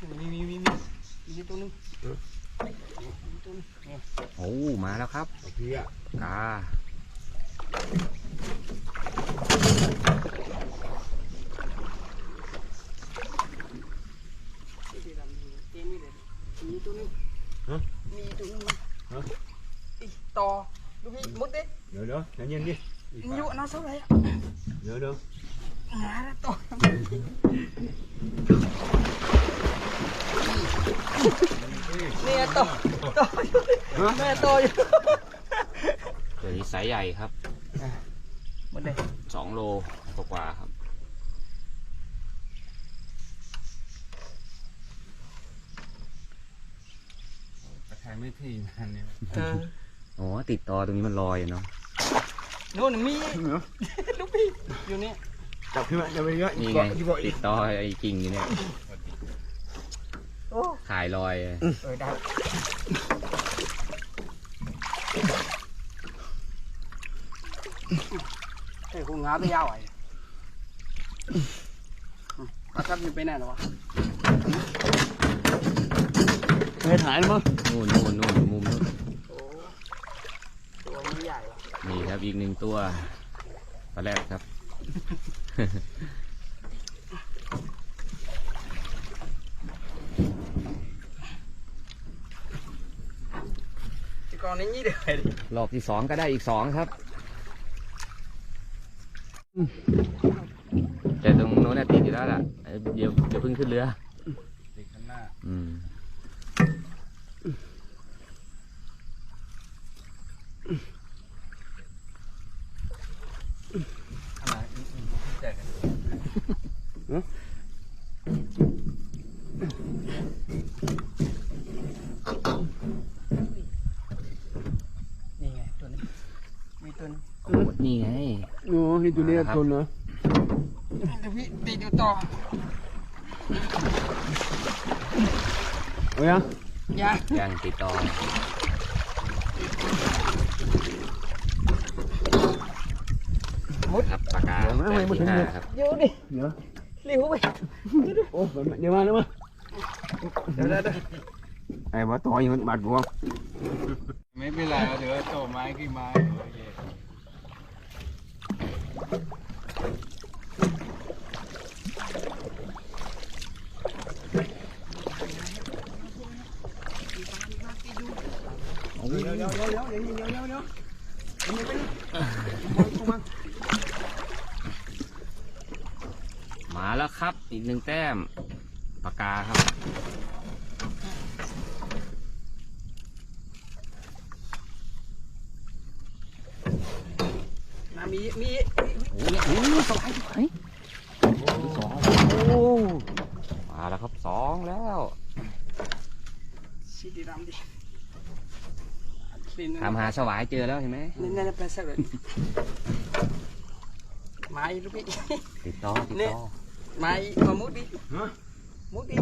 มีมีมีมีมีตัวนึงโอ้มาแล้วครับพี่อะกาต่อลูกพี่มุดดิเดี๋ยวเดี๋ยวใจเย็นดิอยู่น้าเท่าไรอ่เดี๋ยวเดี๋ยวหาแล้วต่อ นี่ยต่อต่ออยู่แม่ต่ออยู่ตัวนี้ไซส์ใหญ่ครับหมดเลยสองโลกว่าๆครับกระชายไม่ทีมันเนี่ยเอออ๋อติดต่อตรงนี้มันลอยอะเนาะนู่นมีลูกพี่อยู่นี่จับขึ้นมาจะไปเยอะนี่ไงที่บอกอีติกดต่อไอ้กิ่งอยู่เนี่ยโอ้ ถ่ายลอย เออได้เฮ้ยกูงาตัวยาวไอ้มาครับอยู่ไปไหนหรอวะไม่ถ่ายมั้งนู่นนู่นนู่นอยู่มุมนู้นโอ้ตัวมันใหญ่ว่ะนี่ครับอีกหนึ่งตัวปลาแรดครับ จะก องนี้ยี่เดียวดิรอบที่สองก็ได้อีกสองครับแต่ตรงโน้นน่ะติดอยู่แล้วล่ะเอ้ยเดี๋ยวเดี๋ยวเพิ่งขึ้นเรือติดข้างหน้าอืม อะไรแจกกัน นี่ไงตัวนี้มีตัวนึง โอ้ นี่ไงโอ้ยตัวนี้ทนเนาะเดี๋ยวพี่ตีดูต่อเอายังยังยังติดต่อครับปากกาแปดที่ห้าครับอยู่ดิเดี๋ยวรีบไปโอ้เดี๋ยวมาเดี๋ยวมาเดี๋ยวเดี๋ยวเดี๋ยวไอ้ว่าต่อยมันบาดบวงไม่เป็นไรเดี๋ยวโตไม้กี่ไม้ เดี๋ยวเดี๋ยวเดี๋ยวเดี๋ยวเดี๋ยวเดี๋ยวเดี๋ยวเดี๋ยวมาแล้วครับ อีกหนึ่งแต้มปากกาครับนะมีมีโอ้ยโอ้ยสองสองสองโอ้มาแล้วครับสองแล้วชีดีดำดิ ถามหาสวายเจอแล้วเห็นไหมนี่นั่นเป็นสักเลยไม้ลูกพี่ติดต่อติดเนี่ยต่อไม้มามุดดิมุดดิ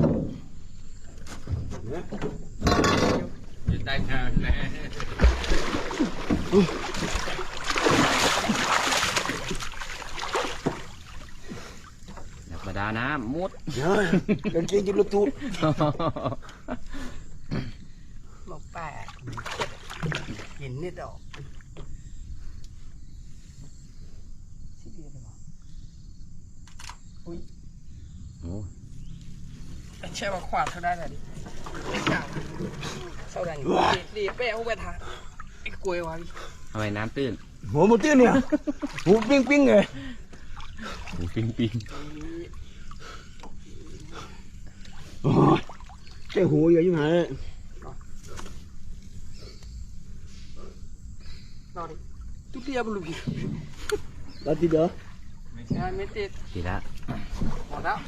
อยู่ใต้น้ำนะนักประดาน้ำมุดเดี๋ยวกางเกงจะลุกตูด หลอกแปด หินนี่ดอกชีดีเลยวะอุ้ยโอ้ใช่ว่าขวาดเท่าได้เลยดิไม่กล้าเท่าได้นี่ดีเป้เอาไปทานไอ้กล้วยว่ะพี่ทำไมน้ำตื้น หัวมันตื้นเนี่ยหัวปิ้งปิ้งเลยหูปิงปิงโอ้ยแค่หัวเยอะยิ่งหาย Tuti ya belum gitu. Tadi dah. Nah, metit. Tidak. Tidak.